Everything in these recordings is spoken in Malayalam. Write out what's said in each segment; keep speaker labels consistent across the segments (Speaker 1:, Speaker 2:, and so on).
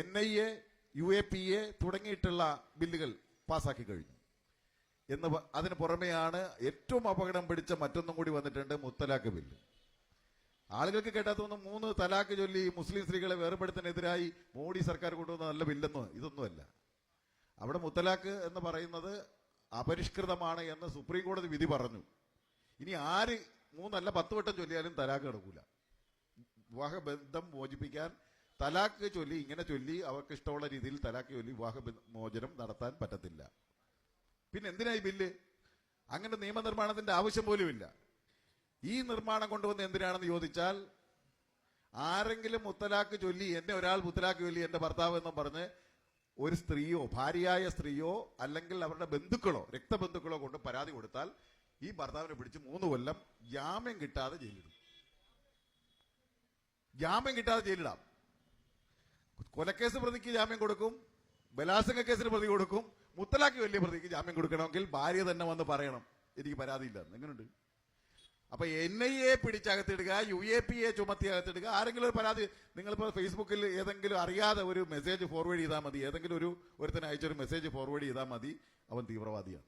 Speaker 1: N I A U A P A തുടങ്ങിയിട്ടുള്ള ബില്ലുകൾ പാസാക്കി കഴിഞ്ഞു. എന്ന് അതിന് പുറമെയാണ് ഏറ്റവും അപകടം പിടിച്ച മറ്റൊന്നും കൂടി വന്നിട്ടുണ്ട് മുത്തലാഖ് ബില്ല്. ആളുകൾക്ക് കേട്ടാത്തൊന്നും മൂന്ന് തലാഖ് ചൊല്ലി മുസ്ലിം സ്ത്രീകളെ വേർപെടുത്തിനെതിരായി മോഡി സർക്കാർ കൊണ്ടുവന്ന നല്ല ബില്ലെന്ന് ഇതൊന്നുമല്ല. അവിടെ മുത്തലാഖ് എന്ന് പറയുന്നത് അപരിഷ്കൃതമാണ് എന്ന് സുപ്രീം കോടതി വിധി പറഞ്ഞു. ഇനി ആര് മൂന്നല്ല പത്ത് വട്ടം ചൊല്ലിയാലും തലാഖ് കിടക്കൂല വിവാഹ ബന്ധം മോചിപ്പിക്കാൻ തലാഖ് ചൊല്ലി ഇങ്ങനെ ചൊല്ലി അവർക്ക് ഇഷ്ടമുള്ള രീതിയിൽ തലാക്ക് ചൊല്ലി വിവാഹ മോചനം നടത്താൻ പറ്റത്തില്ല. പിന്നെ എന്തിനാ ഈ ബില്ല്? അങ്ങനെ നിയമനിർമ്മാണത്തിന്റെ ആവശ്യം പോലുമില്ല ഈ നിർമ്മാണം കൊണ്ടുവന്ന് എന്തിനാണെന്ന് ചോദിച്ചാൽ ആരെങ്കിലും മുത്തലാക്ക് ചൊല്ലി എന്നെ ഒരാൾ മുത്തലാക്ക് ചൊല്ലി എന്റെ ഭർത്താവ് എന്നും പറഞ്ഞ് ഒരു സ്ത്രീയോ ഭാര്യയായ സ്ത്രീയോ അല്ലെങ്കിൽ അവരുടെ ബന്ധുക്കളോ രക്തബന്ധുക്കളോ കൊണ്ട് പരാതി കൊടുത്താൽ ഈ ഭർത്താവിനെ പിടിച്ച് മൂന്ന് കൊല്ലം ജാമ്യം കിട്ടാതെ ജയിലിടും. ജാമ്യം കിട്ടാതെ ജയിലിടാം. കൊലക്കേസ് പ്രതിക്ക് ജാമ്യം കൊടുക്കും ബലാത്സംഗ കേസിന് പ്രതി കൊടുക്കും മുത്തലാഖ് വലിയ പ്രതിക്ക് ജാമ്യം കൊടുക്കണമെങ്കിൽ ഭാര്യ തന്നെ വന്ന് പറയണം. എനിക്ക് പരാതിയില്ല. എങ്ങനെയുണ്ട് അപ്പൊ എൻ ഐ എ പിടിച്ചകത്തിടുക യു എ പി എ ചുമത്തി അകത്തിടുക ആരെങ്കിലും ഒരു പരാതി നിങ്ങളിപ്പോൾ ഫേസ്ബുക്കിൽ ഏതെങ്കിലും അറിയാതെ ഒരു മെസ്സേജ് ഫോർവേഡ് ചെയ്താൽ മതി. ഏതെങ്കിലും ഒരു ഒരുത്തന് അയച്ചൊരു മെസ്സേജ് ഫോർവേഡ് ചെയ്താൽ മതി. അവൻ തീവ്രവാദിയാണ്.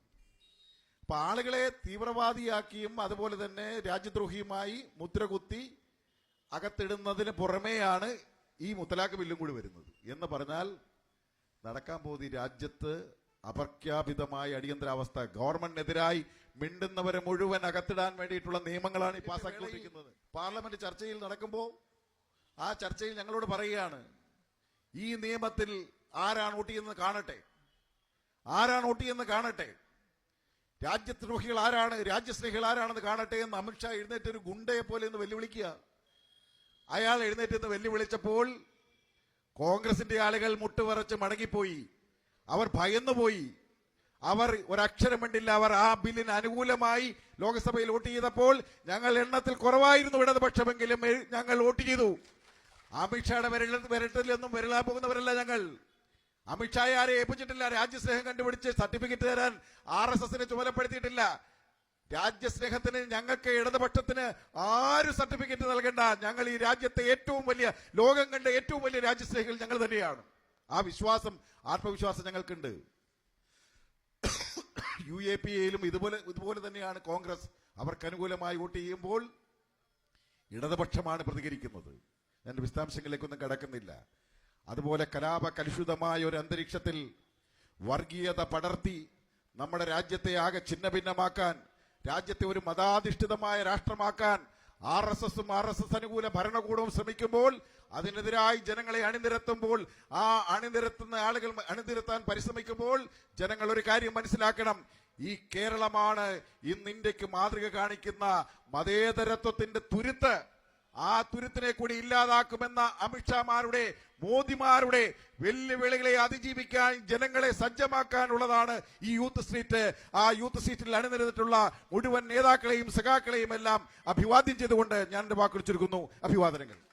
Speaker 1: അപ്പൊ ആളുകളെ തീവ്രവാദിയാക്കിയും അതുപോലെ തന്നെ രാജ്യദ്രോഹിയുമായി മുദ്രകുത്തി അകത്തിടുന്നതിന് പുറമെയാണ് ഈ മുത്തലാഖ് ബില്ലും കൂടി വരുന്നത്. എന്ന് പറഞ്ഞാൽ നടക്കാൻ പോകുന്ന ഈ രാജ്യത്ത് അപ്രഖ്യാപിതമായ അടിയന്തരാവസ്ഥ ഗവൺമെന്റിനെതിരായി മിണ്ടുന്നവരെ മുഴുവൻ അകത്തിടാൻ വേണ്ടിയിട്ടുള്ള നിയമങ്ങളാണ് ഈ പാസ്സാക്കിക്കൊണ്ടിരിക്കുന്നത് പാർലമെന്റ് ചർച്ചയിൽ നടക്കുമ്പോൾ ആ ചർച്ചയിൽ ഞങ്ങളോട് പറയുകയാണ് ഈ നിയമത്തിൽ ആരാണ് ഊട്ടിയെന്ന് കാണട്ടെ. ആരാണ് ഊട്ടിയെന്ന് കാണട്ടെ. രാജ്യദ്രോഹികൾ ആരാണ് രാജ്യസ്നേഹികൾ ആരാണെന്ന് കാണട്ടെ എന്ന് അമിത്ഷാ എഴുന്നേറ്റ് ഒരു ഗുണ്ടയെ പോലെ എന്ന് വെല്ലുവിളിക്കുക. അയാൾ എഴുന്നേറ്റ് നിന്ന് വെല്ലുവിളിച്ചപ്പോൾ കോൺഗ്രസിന്റെ ആളുകൾ മുട്ടുവറച്ച് മടങ്ങിപ്പോയി. അവർ ഭയന്നുപോയി. അവർ ഒരക്ഷരം വേണ്ടില്ല അവർ ആ ബില്ലിന് അനുകൂലമായി ലോക്സഭയിൽ വോട്ട് ചെയ്തപ്പോൾ ഞങ്ങൾ എണ്ണത്തിൽ കുറവായിരുന്നു ഇടതുപക്ഷമെങ്കിലും ഞങ്ങൾ വോട്ട് ചെയ്തു. അമിത്ഷായുടെ വിരൽ വിരട്ടിലൊന്നും വിരളാൻ പോകുന്നവരല്ല ഞങ്ങൾ. അമിത്ഷായെ ആരെ ഏൽപ്പിച്ചിട്ടില്ല. രാജ്യസ്നേഹം കണ്ടുപിടിച്ച് സർട്ടിഫിക്കറ്റ് തരാൻ ആർ എസ് എസിനെ ചുമതലപ്പെടുത്തിയിട്ടില്ല. രാജ്യസ്നേഹത്തിന് ഞങ്ങൾക്ക് ഇടതുപക്ഷത്തിന് ആരും സർട്ടിഫിക്കറ്റ് നൽകേണ്ട? ഞങ്ങൾ ഈ രാജ്യത്തെ ഏറ്റവും വലിയ ലോകം കണ്ട ഏറ്റവും വലിയ രാജ്യസ്നേഹികൾ ഞങ്ങൾ തന്നെയാണ്. ആ വിശ്വാസം ആത്മവിശ്വാസം ഞങ്ങൾക്കുണ്ട്. യു എ പി എയിലും ഇതുപോലെ ഇതുപോലെ തന്നെയാണ് കോൺഗ്രസ്. അവർക്ക് അനുകൂലമായി വോട്ട് ചെയ്യുമ്പോൾ ഇടതുപക്ഷമാണ് പ്രതികരിക്കുന്നത്. ഞാൻ വിശദാംശങ്ങളിലേക്കൊന്നും കടക്കുന്നില്ല. അതുപോലെ കലാപ കലുഷിതമായ ഒരു അന്തരീക്ഷത്തിൽ വർഗീയത പടർത്തി നമ്മുടെ രാജ്യത്തെ ആകെ ഛിന്നഭിന്നമാക്കാൻ രാജ്യത്തെ ഒരു മതാധിഷ്ഠിതമായ രാഷ്ട്രമാക്കാൻ ആർ എസ് എസും ആർ എസ് എസ് അനുകൂല ഭരണകൂടവും ശ്രമിക്കുമ്പോൾ അതിനെതിരായി ജനങ്ങളെ അണിനിരത്തുമ്പോൾ ആ അണിനിരത്തുന്ന ആളുകൾ അണിനിരത്താൻ പരിശ്രമിക്കുമ്പോൾ ജനങ്ങൾ ഒരു കാര്യം മനസ്സിലാക്കണം. ഈ കേരളമാണ് ഇന്ന് ഇന്ത്യയ്ക്ക് മാതൃക കാണിക്കുന്ന മതേതരത്വത്തിന്റെ തുരുത്ത്. ആ തുരുത്തിനെ കൂടി ഇല്ലാതാക്കുമെന്ന അമിത്ഷാമാരുടെ മോദിമാരുടെ വെല്ലുവിളികളെ അതിജീവിക്കാൻ ജനങ്ങളെ സജ്ജമാക്കാനുള്ളതാണ് ഈ യൂത്ത് സ്ട്രീറ്റ്. ആ യൂത്ത് സ്ട്രീറ്റിൽ അണിനിരന്നിട്ടുള്ള മുഴുവൻ നേതാക്കളെയും സഖാക്കളെയും എല്ലാം അഭിവാദ്യം ചെയ്തുകൊണ്ട് ഞാൻ എന്റെ വാക്കുകൾ ചുരുക്കുന്നു. അഭിവാദനങ്ങൾ.